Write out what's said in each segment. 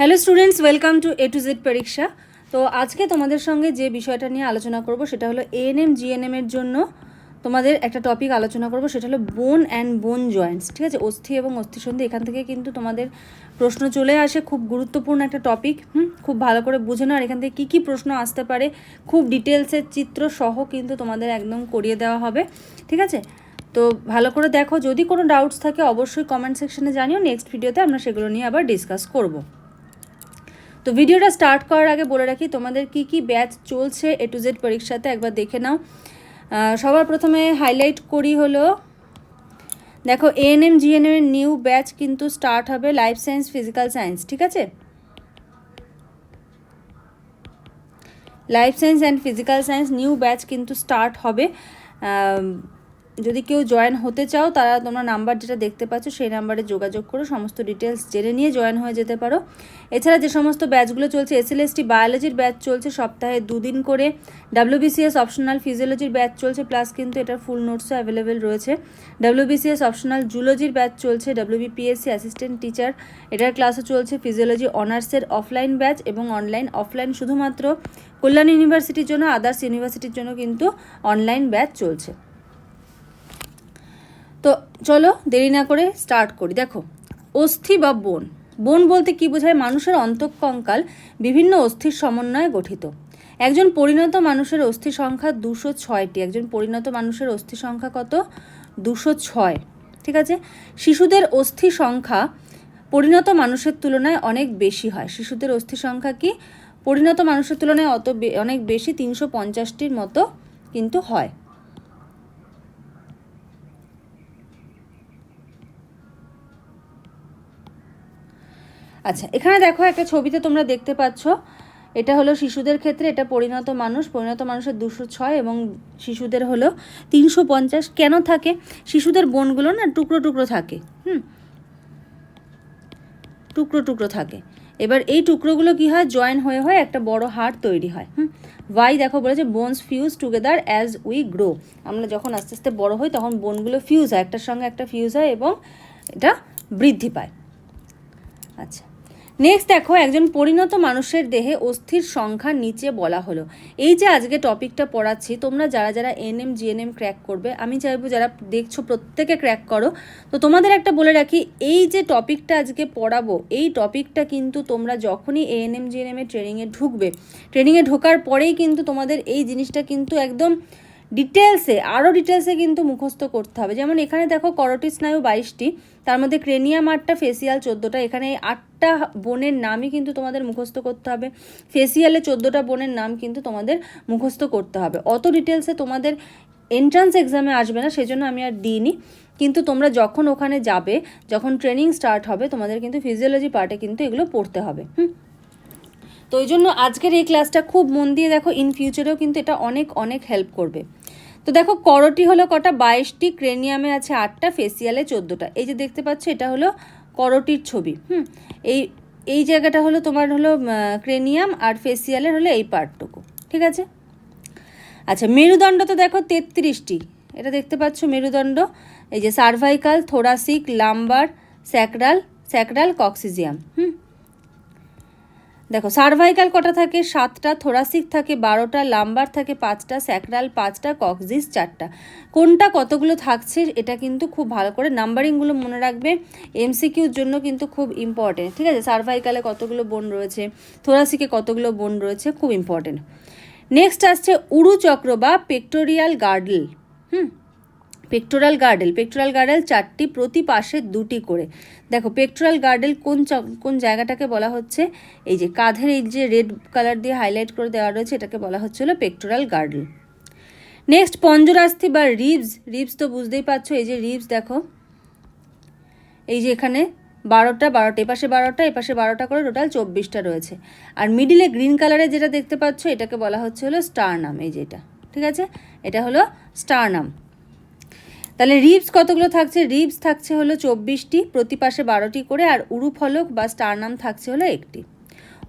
Hello students welcome to A to Z পরীক্ষা তো আজকে তোমাদের সঙ্গে যে বিষয়টা নিয়ে আলোচনা করব সেটা হলো এএনএম জিএনএম এর জন্য তোমাদের একটা টপিক আলোচনা করব, সেটা হলো বোন অ্যান্ড বোন জয়েন্টস ঠিক আছে? অস্থি এবং অস্থিসন্ধি, এখান থেকে কিন্তু তোমাদের প্রশ্ন চলে আসে, খুব গুরুত্বপূর্ণ একটা টপিক হুম? খুব ভালো করে বুঝে নাও, আর এখান থেকে কী কী প্রশ্ন আসতে পারে, খুব ডিটেলসের চিত্র সহ কিন্তু তোমাদের একদম করিয়ে দেওয়া হবে, ঠিক আছে? তো ভালো করে দেখো, যদি কোনো ডাউটস থাকে অবশ্যই কমেন্ট সেকশনে জানিও নেক্সট ভিডিওতে আমরা সেগুলো নিয়ে আবার ডিসকাস করব। তো ভিডিওটা স্টার্ট করার আগে বলে রাখি, তোমাদের কি কি ব্যাচ চলছে এ টু জেড পরীক্ষাতে একবার দেখে নাও। সবার প্রথমে হাইলাইট করি হলো, দেখো এএনএম জিএনএম এর নিউ ব্যাচ কিন্তু স্টার্ট হবে লাইফ সায়েন্স ফিজিক্যাল সায়েন্স ঠিক আছে? Life science and physical science new batch কিন্তু স্টার্ট হবে। যদি কেউ জয়েন হতে চাও, তারা তোমরা নাম্বার যেটা দেখতে পাচ্ছ, সেই নাম্বারে যোগাযোগ করো। সমস্ত ডিটেলস জেনে নিয়ে জয়েন হয়ে যেতে পারো। এছাড়া যে সমস্ত ব্যাচগুলো চলছে এসএলএসটি বায়োলজির ব্যাচ চলছে, সপ্তাহে দুদিন করে। ডাব্লিউবিসিএস অপশনাল ফিজিওলজির ব্যাচ চলছে প্লাস কিন্তু এটার ফুল নোটসও অ্যাভেলেবেল রয়েছে। ডাব্লিউবিসিএস অপশনাল জুলজির ব্যাচ চলছে ডাব্লিউবিপিএসসি অ্যাসিস্ট্যান্ট টিচার এটার ক্লাসও চলছে ফিজিওলজি অনার্সের অফলাইন ব্যাচ এবং অনলাইন অফলাইন শুধুমাত্র। কল্যাণ ইউনিভার্সিটির জন্য আদার্স ইউনিভার্সিটির জন্য কিন্তু অনলাইন ব্যাচ চলছে। তো চলো দেরি না করে স্টার্ট করি। দেখো, অস্থি বা বোন। বোন বলতে কি বোঝায়? মানুষের অন্তঃকঙ্কাল বিভিন্ন অস্থির সমন্বয়ে গঠিত। একজন পরিণত মানুষের অস্থি সংখ্যা দুশো ছয়টি। একজন পরিণত মানুষের অস্থি সংখ্যা কত? দুশো ছয়। ঠিক আছে? শিশুদের অস্থি সংখ্যা পরিণত মানুষের তুলনায় অনেক বেশি হয়। শিশুদের অস্থি সংখ্যা কি? পরিণত মানুষের তুলনায় অত অনেক বেশি, তিনশো পঞ্চাশটির মতো কিন্তু হয়। আচ্ছা এখানে দেখো একটা ছবিতে তোমরা দেখতে পাচ্ছ, এটা হলো শিশুদের ক্ষেত্রে এটা পরিণত মানুষ, পরিণত মানুষের দুশো ছয় এবং শিশুদের হলো তিনশো পঞ্চাশ। কেন থাকে? শিশুদের বোনগুলো না টুকরো টুকরো থাকে, হুম? টুকরো টুকরো থাকে। এবার এই টুকরোগুলো কি হয়? জয়েন হয়ে হয়ে একটা বড় হাড় তৈরি হয়, হুম? ওয়াই দেখো বলেছে bones fuse together as we grow আমরা যখন আস্তে আস্তে বড় হই তখন বোনগুলো ফিউজ হয়, একটার সঙ্গে একটা ফিউজ হয় এবং এটা বৃদ্ধি পায়। আচ্ছা নেক্সট দেখো, একজন পরিণত মানুষের দেহে অস্থির সংখ্যা নিচে বলা হলো। এই যে আজকে টপিকটা পড়াচ্ছি, তোমরা যারা যারা এনএম জিএনএম ক্র্যাক করবে, আমি চাইব যারা দেখছ প্রত্যেকে ক্র্যাক করো। তো তোমাদের একটা বলে রাখি, এই যে টপিকটা আজকে পড়াবো, এই টপিকটা কিন্তু তোমরা যখনই এএনএম জিএনএম এর ট্রেনিংয়ে ঢুকবে ট্রেনিংয়ে ঢোকার পরেই কিন্তু তোমাদের এই জিনিসটা কিন্তু একদম ডিটেলসে আরও ডিটেলসে কিন্তু মুখস্থ করতে হবে। যেমন এখানে দেখো করটি স্নায়ু বাইশটি, তার মধ্যে ক্রেনিয়াম আটটা, ফেসিয়াল চোদ্দোটা, এখানে এই আটটা বোনের নামই কিন্তু তোমাদের মুখস্থ করতে হবে। ফেসিয়ালে চোদ্দোটা বোনের নাম কিন্তু তোমাদের মুখস্থ করতে হবে। অত ডিটেলসে তোমাদের এন্ট্রান্স এক্সামে আসবে না, সেজন্য আমি আর দিইনি। কিন্তু তোমরা যখন ওখানে যাবে, যখন ট্রেনিং স্টার্ট হবে, তোমাদের কিন্তু ফিজিওলজি পার্টে কিন্তু এগুলো পড়তে হবে। হুম? তো ওই জন্য আজকের এই ক্লাসটা খুব মন দিয়ে দেখো ইন ফিউচারেও কিন্তু এটা অনেক অনেক হেল্প করবে। তো দেখো, করটি হলো কটা? বাইশটি। ক্রেনিয়ামে আছে আটটা, ফেসিয়ালে চোদ্দোটা। এই যে দেখতে পাচ্ছ, এটা হলো করটির ছবি, হুম? এই এই জায়গাটা হলো তোমার হলো ক্রেনিয়াম আর ফেসিয়ালের হলো এই পার্টটুকু, ঠিক আছে? আচ্ছা মেরুদণ্ড তো দেখো তেত্রিশটি। এটা দেখতে পাচ্ছ মেরুদণ্ড। এই যে cervical thoracic lumbar sacral sacral coccygeal hmm? দেখো সার্ভাইকাল কটা থাকে? সাতটা থোরাসিক থাকে বারোটা লাম্বার থাকে পাঁচটা স্যাকরাল পাঁচটা কক্সিস চারটা। কোনটা কতগুলো থাকছে এটা কিন্তু খুব ভালো করে নাম্বারিংগুলো মনে রাখবে। এমসিকিউর জন্য কিন্তু খুব ইম্পর্টেন্ট ঠিক আছে? সার্ভাইকালে কতগুলো বোন রয়েছে? থোরাসিকে কতগুলো বোন রয়েছে? খুব ইম্পর্টেন্ট নেক্সট আসছে উরু চক্র বা পেক্টোরিয়াল গার্ডল হুম? পেক্টোরাল গার্ডেল পেক্টোরাল গার্ডেল চারটি প্রতি পাশে দুটি করে। দেখো পেক্টোরাল গার্ডেল কোন কোন জায়গাটাকে বলা হচ্ছে? এই যে কাঁধের এই যে রেড কালার দিয়ে হাইলাইট করে দেওয়া রয়েছে, এটাকে বলা হচ্ছে হলো পেক্টোরাল গার্ডেল নেক্সট পঞ্জরাস্থি বা রিবস রিবস তো বুঝতেই পারছ, এই যে রিবস দেখো। এই যে এখানে বারোটা বারোটা এপাশে বারোটা এপাশে বারোটা করে টোটাল চব্বিশটা রয়েছে। আর মিডিলে গ্রিন কালারে যেটা দেখতে পাচ্ছ, এটাকে বলা হচ্ছে হলো স্টার নাম এই যেটা ঠিক আছে? এটা হলো স্টার নাম তাহলে রিবস কতগুলো থাকছে? রিবস থাকছে হলো চব্বিশটি, প্রতি পাশে বারোটি করে, আর উরুফলক বা স্টারনাম থাকছে হলো একটি।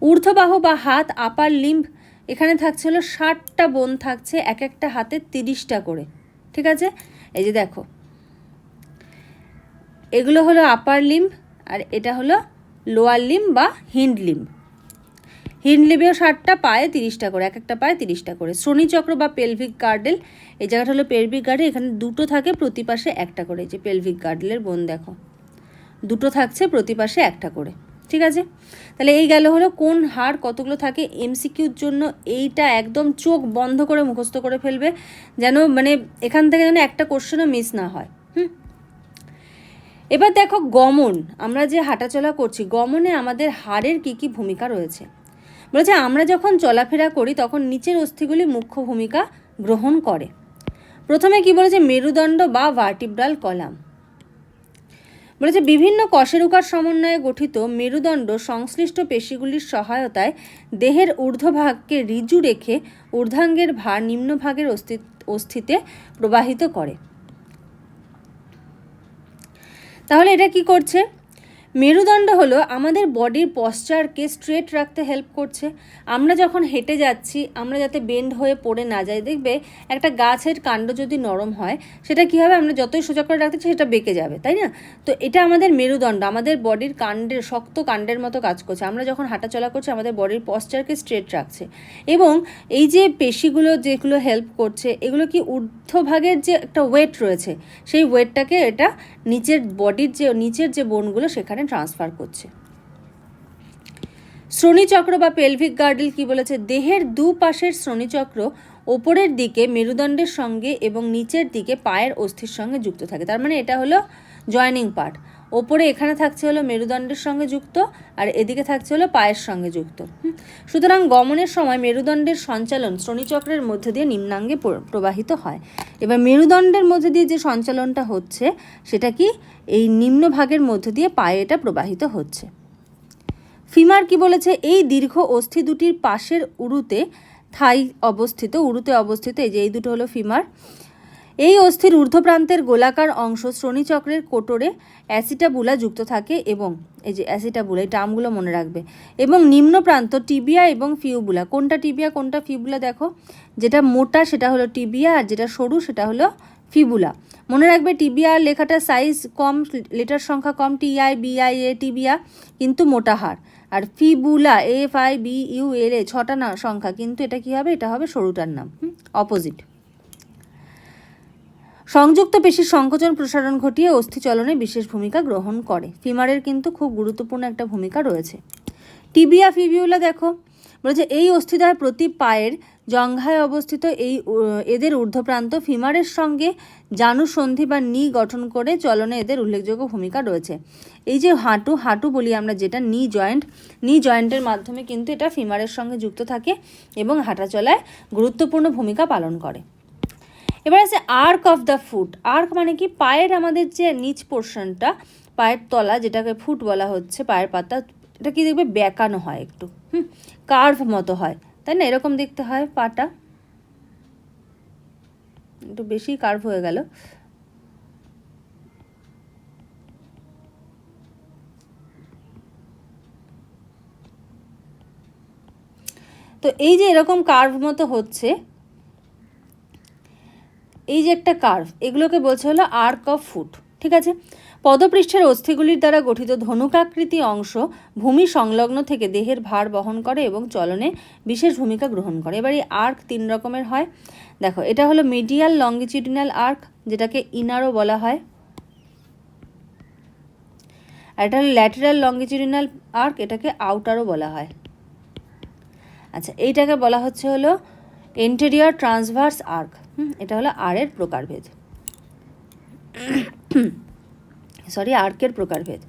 ঊর্ধ্ববাহু বা হাত আপার লিম্ব এখানে থাকছে হলো ষাটটা বোন থাকছে, এক একটা হাতে তিরিশটা করে। ঠিক আছে? এই যে দেখো। এগুলো হলো আপার লিম্ব আর এটা হলো লোয়ার লিম্ব বা হিন্ড লিম হিন্ড লিমেও ষাটটা, পায়ে তিরিশটা করে, এক একটা পায়ে তিরিশটা করে। শ্রোণীচক্র বা পেলভিক গার্ডেল, এই জায়গাটা হলো পেলভিক গার্ডেল, এখানে দুটো থাকে, প্রতি পাশে একটা করে। যে পেলভিক গার্ডেলের বোন দেখো, দুটো থাকছে, প্রতি পাশে একটা করে, ঠিক আছে? তাহলে এই গেল হলো কোন হার কতগুলো থাকে এমসিকিউর জন্য, এইটা একদম চোখ বন্ধ করে মুখস্থ করে ফেলবে, যেন মানে এখান থেকে যেন একটা কোশ্চেনও মিস না হয়, হুম? এবার দেখো গমন, আমরা যে হাঁটাচলা করছি, গমনে আমাদের হাড়ের কি কি ভূমিকা রয়েছে? বলেছে, আমরা যখন চলাফেরা করি, তখন নিচের অস্থিগুলি মুখ্য ভূমিকা গ্রহণ করে। প্রথমে কি বলেছে, মেরুদণ্ড বা ভার্টিব্রাল কলাম বলেছে, বিভিন্ন কশেরুকার সমন্বয়ে গঠিত মেরুদণ্ড সংশ্লিষ্ট পেশিগুলির সহায়তায় দেহের ঊর্ধ্বভাগকে রিজু রেখে ঊর্ধ্বাঙ্গের ভার নিম্নভাগের অস্তি- অস্থিতে প্রবাহিত করে। তাহলে এটা কি করছে? মেরুদণ্ড হলো আমাদের বডির পশ্চারকে স্ট্রেট রাখতে হেল্প করছে। আমরা যখন হেঁটে যাচ্ছি, আমরা যাতে বেন্ড হয়ে পড়ে না যাই, দেখবে একটা গাছের কাণ্ড যদি নরম হয়, সেটা কী হবে আমরা যতই সোজা করে রাখতেছি সেটা বেঁকে যাবে, তাই না? তো এটা আমাদের মেরুদণ্ড, আমাদের বডির কাণ্ডের, শক্ত কাণ্ডের মতো কাজ করছে। আমরা যখন হাঁটাচলা করছি, আমাদের বডির পশ্চারকে স্ট্রেট রাখছে। এবং এই যে পেশিগুলো যেগুলো হেল্প করছে, এগুলো কি ঊর্ধ্বভাগের যে একটা ওয়েট রয়েছে, সেই ওয়েটটাকে এটা নিচের বডির যে, নিচের যে বোনগুলো সেখানে ট্রান্সফার করছে। শ্রোণীচক্র বা পেলভিক গার্ডেল কি বলেছে? দেহের দু পাশের শ্রোণীচক্র ওপরের দিকে মেরুদণ্ডের সঙ্গে এবং নিচের দিকে পায়ের অস্থির সঙ্গে যুক্ত থাকে। তার মানে এটা হলো জয়নিং পার্ট ওপরে এখানে থাকছে হলো মেরুদণ্ডের সঙ্গে যুক্ত আর এদিকে থাকছে হলো পায়ের সঙ্গে যুক্ত। সুতরাং গমনের সময় মেরুদণ্ডের সঞ্চালন শ্রোণীচক্রের মধ্যে দিয়ে নিম্নাঙ্গে প্র- প্রবাহিত হয়। এবার মেরুদণ্ডের মধ্যে দিয়ে যে সঞ্চালনটা হচ্ছে, সেটা কি? এই নিম্নভাগের মধ্য দিয়ে পায়ে এটা প্রবাহিত হচ্ছে। ফিমার কি বলেছে? এই দীর্ঘ অস্থি দুটির পাশের উরুতে থাই অবস্থিত, উরুতে অবস্থিত, এই যে এই দুটো হলো ফিমার। এই অস্থির ঊর্ধ্বপ্রান্তের গোলাকার অংশ শ্রোণীচক্রের কোটরে অ্যাসিটাবুলা যুক্ত থাকে এবং, এই যে অ্যাসিটাবুলা এই টার্মগুলো মনে রাখবে, এবং নিম্ন প্রান্ত টিবিয়া এবং ফিউবুলা। কোনটা টিবিয়া, কোনটা ফিউবুলা দেখো? যেটা মোটা, সেটা হলো টিবিয়া, আর যেটা সরু, সেটা হলো ফিবুলা মনে রাখবে টিবিয়া লেখাটা সাইজ কম, লেটার সংখ্যা কম T I B I A, tibia, কিন্তু মোটা হাড়। আর fibula F, I, B, U L A, ছটা না, সংখ্যা, কিন্তু এটা কি হবে? এটা হবে সরুটার নাম অপোজিট। সংযুক্ত পেশির সংকোচন প্রসারণ ঘটিয়ে অস্থিচলনে বিশেষ ভূমিকা গ্রহণ করে। ফিমারের কিন্তু খুব গুরুত্বপূর্ণ একটা ভূমিকা রয়েছে। টিবিয়া ফিবিউলা দেখো বলেছে এই অস্থিদ্বয় প্রতি পায়ের জঙ্ঘায় অবস্থিত এই এদের ঊর্ধ্বপ্রান্ত ফিমারের সঙ্গে জানুসন্ধি বা নি গঠন করে চলনে এদের উল্লেখযোগ্য ভূমিকা রয়েছে। এই যে হাঁটু হাঁটু বলি আমরা যেটা, নি জয়েন্ট, নি জয়েন্টের মাধ্যমে কিন্তু এটা ফিমারের সঙ্গে যুক্ত থাকে এবং হাঁটা চলায় গুরুত্বপূর্ণ ভূমিকা পালন করে। এবার আছে arch of the foot arch মানে কি? পায়ের আমাদের যে নিচ পোর্শনটা পায়ের তলা, যেটাকে ফুট বলা হচ্ছে, পায়ের পাতা, এটা কি দেখবে? বেঁকানো হয় একটু। হুম? কার্ভ মতো হয়। তাই না? এরকম দেখতে হয় পাটা। একটু বেশি কার্ভ হয়ে গেল। তো এই যে এরকম কার্ভ মতো হচ্ছে এই যে একটা কার্ভ এগুলোকে বলছে হলো আর্ক অফ ফুট ঠিক আছে? পদপৃষ্ঠের অস্থিগুলির দ্বারা গঠিত ধনুকাকৃতি অংশ ভূমি সংলগ্ন থেকে দেহের ভার বহন করে এবং চলনে বিশেষ ভূমিকা গ্রহণ করে। এবার এই আর্ক তিন রকমের হয়। দেখো, এটা হলো মিডিয়াল লঙ্গিচিউডিনাল আর্ক যেটাকে ইনারও বলা হয়। আর এটা হলো ল্যাটেরাল লঙ্গিচিউডিনাল আর্ক এটাকে আউটারও বলা হয়। আচ্ছা এইটাকে বলা হচ্ছে হলো এন্টেরিয়র ট্রান্সভার্স আর্ক এটা হলো আর এর প্রকারভেদ। সরি আর্কের প্রকারভেদ।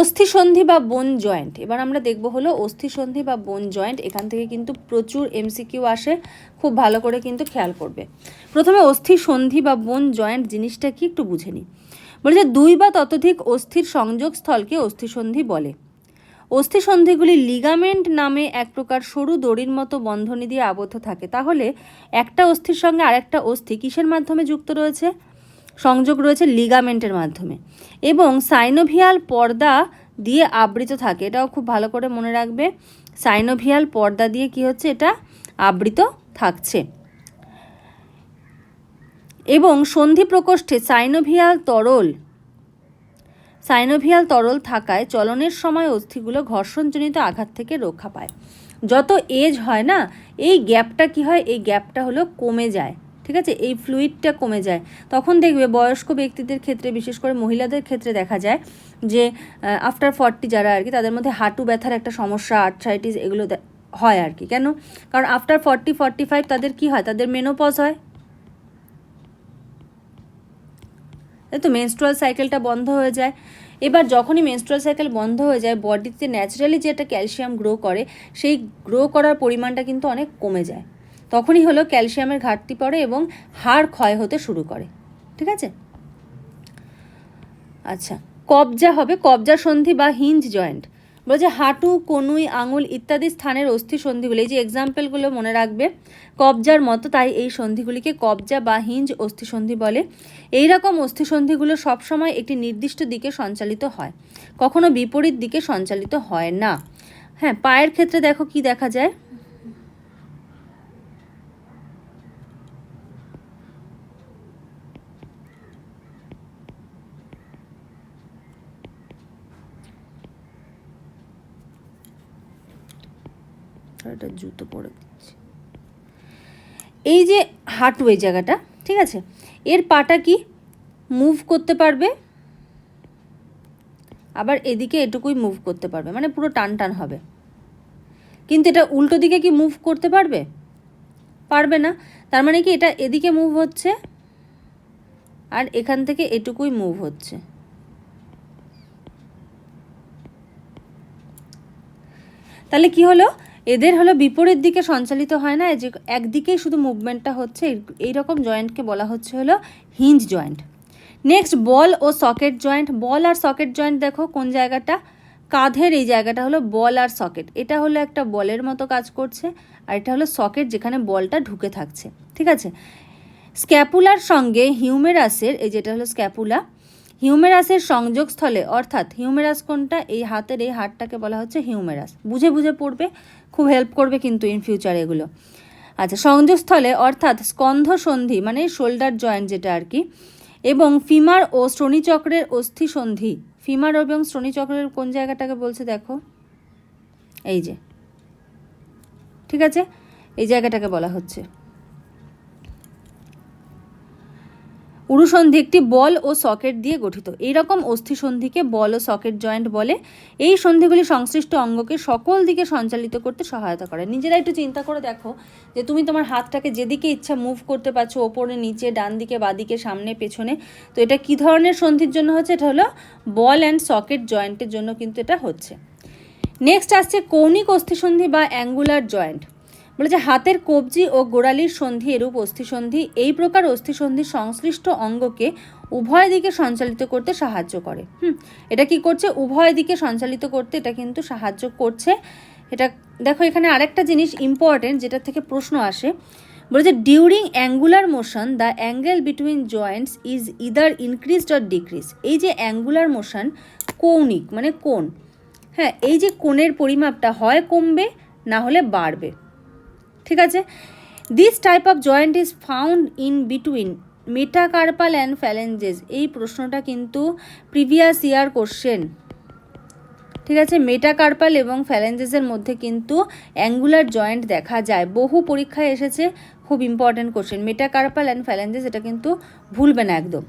অস্থিসন্ধি বা বোন জয়েন্ট এবার আমরা দেখব হলো অস্থিসন্ধি বা বোন জয়েন্ট এখান থেকে কিন্তু প্রচুর এমসিকিউ আসে, খুব ভালো করে কিন্তু খেয়াল করবে। প্রথমে অস্থিসন্ধি বা বোন জয়েন্ট জিনিসটা কি একটু বুঝে নিই। বলেছে দুই বা ততোধিক অস্থির সংযোগস্থলকে অস্থিসন্ধি বলে। অস্থিসন্ধিগুলি লিগামেন্ট নামে এক প্রকার সরু দড়ির মতো বন্ধনী দিয়ে আবদ্ধ থাকে। তাহলে একটা অস্থির সঙ্গে আরেকটা অস্থি কিসের মাধ্যমে যুক্ত রয়েছে? সংযোগ রয়েছে লিগামেন্টের মাধ্যমে। এবং সাইনোভিয়াল পর্দা দিয়ে আবৃত থাকে। এটাও খুব ভালো করে মনে রাখবে। সাইনোভিয়াল পর্দা দিয়ে কি হচ্ছে? এটা আবৃত থাকছে। এবং সন্ধি প্রকোষ্ঠে সাইনোভিয়াল তরল সাইনোভিয়াল তরল থাকায় চলনের সময় অস্থিগুলো ঘর্ষণজনিত আঘাত থেকে রক্ষা পায়। যত এজ হয় না, এই গ্যাপটা কি হয়? এই গ্যাপটা হলো কমে যায়, ঠিক আছে? এই ফ্লুইডটা কমে যায়। তখন দেখবে বয়স্ক ব্যক্তিদের ক্ষেত্রে, বিশেষ করে মহিলাদের ক্ষেত্রে দেখা যায় যে আফটার ফর্টি যারা আর কি, তাদের মধ্যে হাঁটু ব্যথার একটা সমস্যা আর্থ্রাইটিস এগুলো হয় আর কি। কেন? কারণ আফটার ফর্টি ফর্টি ফাইভ তাদের কি হয়? তাদের মেনোপজ হয়। তাই তো মেনস্ট্রুয়াল সাইকেলটা বন্ধ হয়ে যায়। এবার যখনই মেনস্ট্রুয়াল সাইকেল বন্ধ হয়ে যায় বডিতে ন্যাচারালি যে একটা ক্যালসিয়াম গ্রো করে, সেই গ্রো করার পরিমাণটা কিন্তু অনেক কমে যায়। তখনই হলো ক্যালসিয়ামের ঘাটতি পড়ে এবং হাড় ক্ষয় হতে শুরু করে। ঠিক আছে? আচ্ছা কবজা হবে, কবজা সন্ধি বা হিঞ্জ জয়েন্ট বলছে হাঁটু, কনুই, আঙুল ইত্যাদি স্থানের অস্থি সন্ধিগুলি। এই যে এক্সাম্পলগুলো মনে রাখবে, কবজার মতো তাই এই সন্ধিগুলিকে কবজা বা হিঞ্জ অস্থিসন্ধি বলে। এইরকম অস্থিসন্ধিগুলো সবসময় একটি নির্দিষ্ট দিকে সঞ্চালিত হয়, কখনো বিপরীত দিকে সঞ্চালিত হয় না। হ্যাঁ পায়ের ক্ষেত্রে দেখো কি দেখা যায়? একটা জুতো পরে দিচ্ছি। এই যে হাঁটু এই জায়গাটা, ঠিক আছে? এর পাটা কি মুভ করতে পারবে? আবার এদিকে এটুকুই মুভ করতে পারবে মানে পুরো টান টান হবে। কিন্তু এটা উল্টো দিকে কি মুভ করতে পারবে? পারবে না। তার মানে কি এটা এদিকে মুভ হচ্ছে, আর এখান থেকে এটুকুই মুভ হচ্ছে। তাহলে কি হলো? এদের হলো বিপরীত দিকে সঞ্চালিত হয় না যে একদিকেই শুধু মুভমেন্টটা হচ্ছে, এই রকম জয়েন্টকে বলা হচ্ছে হলো হিঞ্জ জয়েন্ট নেক্সট বল ও সকেট জয়েন্ট বল আর সকেট জয়েন্ট দেখো কোন জায়গাটা? কাঁধের এই জায়গাটা হলো বল আর সকেট এটা হলো একটা বলের মতো কাজ করছে, আর এটা হলো সকেট যেখানে বলটা ঢুকে থাকছে। ঠিক আছে? স্ক্যাপুলার সঙ্গে হিউমেরাসের এই যেটা হলো স্ক্যাপুলা হিউমেরাসের সংযোগস্থলে, অর্থাৎ হিউমেরাস কোনটা? এই হাতের এই হাতটাকে বলা হচ্ছে হিউমেরাস। বুঝে বুঝে পড়বে, খুব হেল্প করবে কিন্তু ইন ফিউচার এগুলো। আচ্ছা সংযোগস্থলে, অর্থাৎ স্কন্ধ সন্ধি মানে শোল্ডার জয়েন্ট যেটা আর কি, এবং ফিমার ও শ্রোণীচক্রের অস্থি সন্ধি ফিমার এবং শ্রোণীচক্রের কোন জায়গাটাকে বলছে দেখো? এই যে। ঠিক আছে? এই জায়গাটাকে বলা হচ্ছে। উরুসন্ধি একটি বল ও সকেট দিয়ে গঠিত। এই রকম অস্থি সন্ধিকে বল ও সকেট জয়েন্ট বলে। এই সন্ধিগুলি সংশ্লিষ্ট অঙ্গকে সকল দিকে সঞ্চালিত করতে সহায়তা করে। নিজেরা একটু চিন্তা করে দেখো যে তুমি তোমার হাতটাকে যেদিকে ইচ্ছা মুভ করতে পারছ, ওপরে, নিচে ডান দিকে বাদিকে, সামনে, পেছনে। তো এটা কি ধরনের সন্ধির জন্য হচ্ছে? এটা হলো বল অ্যান্ড সকেট জয়েন্টের জন্য কিন্তু এটা হচ্ছে। নেক্সট আসছে কৌণিক অস্থিসন্ধি বা অ্যাঙ্গুলার জয়েন্ট বলেছে হাতের কবজি ও গোড়ালির সন্ধি এরূপ অস্থিসন্ধি, এই প্রকার অস্থিসন্ধি সংশ্লিষ্ট অঙ্গকে উভয় দিকে সঞ্চালিত করতে সাহায্য করে। হুম, এটা কি করছে? উভয় দিকে সঞ্চালিত করতে এটা কিন্তু সাহায্য করছে। এটা দেখো, এখানে আরেকটা জিনিস ইম্পর্টেন্ট যেটা থেকে প্রশ্ন আসে। বলেছে during angular motion the angle between joints is either increased or decrease এই যে অ্যাঙ্গুলার মোশন কৌণিক মানে কোণ। হ্যাঁ এই যে কোণের পরিমাপটা হয় কমবে, না হলে বাড়বে। ঠিক আছে? This type of joint is found in between metacarpal and phalanges এই প্রশ্নটা কিন্তু প্রিভিয়াস ইয়ার কোশ্চেন ঠিক আছে? মেটাকার্পাল এবং ফ্যালেঞ্জেসের মধ্যে কিন্তু অ্যাঙ্গুলার জয়েন্ট দেখা যায়। বহু পরীক্ষায় এসেছে খুব important question metacarpal and phalanges এটা কিন্তু ভুলবে না একদম।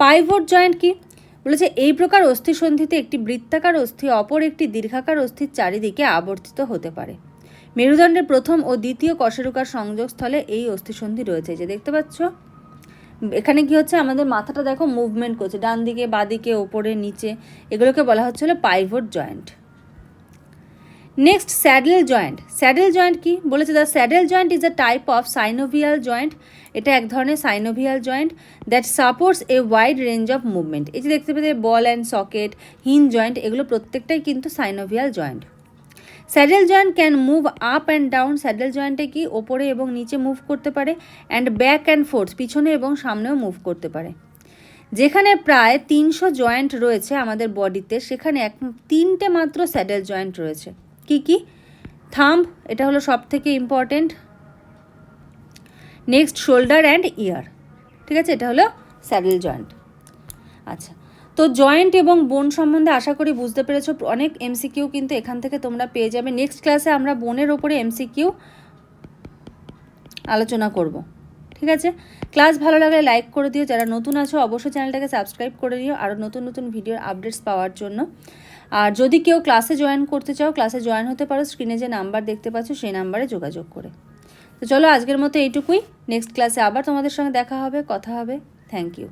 পাইভোট জয়েন্ট কি? বলেছে, এই প্রকার অস্থিসন্ধিতে একটি বৃত্তাকার অস্থি অপর একটি দীর্ঘাকার অস্থির চারিদিকে আবর্তিত হতে পারে। মেরুদণ্ডের প্রথম ও দ্বিতীয় কশেরুকার সংযোগস্থলে এই অস্থিসন্ধি রয়েছে। যে দেখতে পাচ্ছ, এখানে কি হচ্ছে, আমাদের মাথাটা দেখো মুভমেন্ট করছে, ডান দিকে বাদিকে ওপরে, নিচে, এগুলোকে বলা হচ্ছে হলো pivot joint next saddle joint saddle joint কি? বলেছে the saddle joint is a type of synovial joint এটা এক ধরনের synovial joint that supports a wide range of movement এই যে দেখতে পেতে ball and socket hinge joint এগুলো প্রত্যেকটাই কিন্তু synovial joint saddle joint can move up and down. Saddle জয়েন্টে কি ওপরে এবং নিচে মুভ করতে পারে অ্যান্ড ব্যাক অ্যান্ড ফোর্স পিছনে এবং সামনেও মুভ করতে পারে। যেখানে প্রায় তিনশো জয়েন্ট রয়েছে আমাদের বডিতে, সেখানে এক, তিনটে মাত্র স্যাডেল জয়েন্ট রয়েছে। কি কি? থাম্ব, এটা হলো সব থেকে important next, shoulder and ear. ঠিক আছে? এটা হলো স্যাডেল জয়েন্ট। আচ্ছা তো জয়েন্ট এবং বোন সম্বন্ধে আশা করি বুঝতে পেরেছ। অনেক এমসিকিউ কিন্তু এখান থেকে তোমরা পেয়ে যাবে। নেক্সট ক্লাসে আমরা বোনের ওপরে এমসিকিউ আলোচনা করব। ঠিক আছে? ক্লাস ভালো লাগলে লাইক করে দিও। যারা নতুন আছো, অবশ্যই চ্যানেলটাকে সাবস্ক্রাইব করে দিও। আরও নতুন নতুন ভিডিওর আপডেটস পাওয়ার জন্য। আর যদি কেউ ক্লাসে জয়েন করতে চাও ক্লাসে জয়েন হতে পারো। স্ক্রিনে যে নাম্বার দেখতে পাচ্ছ, সেই নাম্বারে যোগাযোগ করে। তো চলো আজকের মতো এইটুকুই। নেক্সট ক্লাসে আবার তোমাদের সঙ্গে দেখা হবে, কথা হবে। Thank you